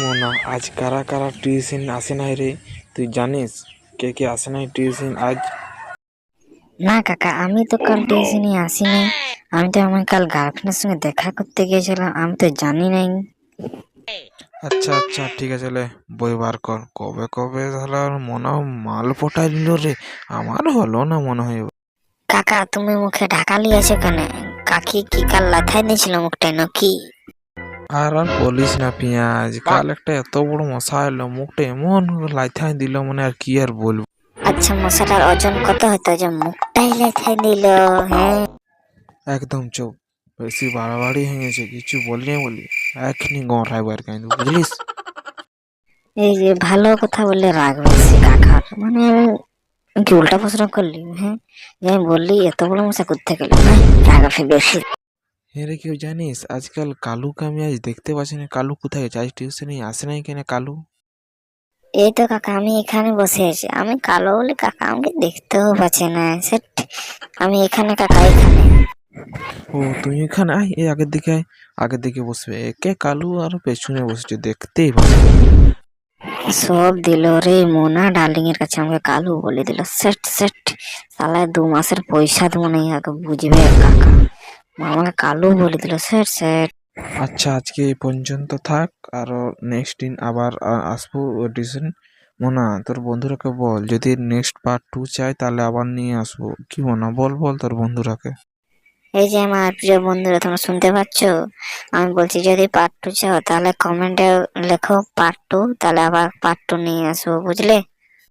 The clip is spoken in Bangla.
মোনা আজ কারা কারা টিউশন আসে নাই রে? তুই জানিস কে কে আসে নাই টিউশন আজ? না কাকা আমি তো কাল টিউশনে আসিনি। আমি তো আমার কাল গার্লফ্রেন্ডের সঙ্গে দেখা করতে গিয়েছিলাম আমি তো জানি নাই। আচ্ছা আচ্ছা ঠিক আছে লে বই বার কর। কবে কবে তাহলে মনে মাল পটাই দিল রে? আমার হলো না মনে হয় কাকা তুমি মুখে ঢাকা লিয়েছো কেন? কাকি কি কাল লাথাই দিয়েছিল মুখটা নাকি? আর আর বলিস না পেঁয়াজ। কাল একটা এত বড় মশা এলো মুখটা এমন লাইথাই দিল মানে আর কি আর বলব। আচ্ছা মশাটার ওজন কত হতো যে মুখটাই লাথাই দিল হ্যাঁ? একদম চুপ। বেশি বাড়াবাড়ি হয়ে গেছে কিছু বললি না বলি এখনই গড়াইবার আর কিন্তু বুঝলিস? এই যে ভালো কথা বললে রাগ বেশি কাকার। মানে আমি কি উল্টা প্রশ্ন করলি হ্যাঁ? যে আমি বললি এত বড় মশা করতে গেলি হ্যাঁ রাগ বেশি। হ্যাঁ রে কেউ জানিস? আজকাল কালুকে আমি আজ দেখতে পাচ্ছি না। কালু কোথায় গেছে? আজ টিউশনে আসে নাই কেন কালু? এই তো কাকা আমি এখানে বসে আছি। আমি কালো বলে কাকা আমাকে দেখতেও পাচ্ছে না। সেট আমি এখানে কাকা এখানে। ও তুই এখানে আয় এই আগের দিকে আয়। আগের দিকে বসবে। একে কালু আর পেছনে বসছে দেখতেই পাচ্ছি সব দিল রে মোনা ডার্লিং এর কাছে আমাকে কালু বলে দিল। সেট সেট সালায় দু মাসের পয়সা দেবো না আগে বুঝবে কাকা। আমাকে কালু বলে দিল স্যার স্যার। আচ্ছা আজকে এই পর্যন্ত থাক আর নেক্সট দিন আবার আসব অডিশন মোনা তোর বন্ধুরাকে বল যদি নেক্সট পার্ট টু চাই তাহলে আবার নিয়ে আসব। কি মোনা বল বল তোর বন্ধুরাকে। এই যে আমার প্রিয় বন্ধুরা তোমরা শুনতে পাচ্ছ? আমি বলছি যদি পার্ট টু চাও তাহলে কমেন্টে লেখো পার্ট টু তাহলে আবার পার্ট টু নিয়ে আসব বুঝলে?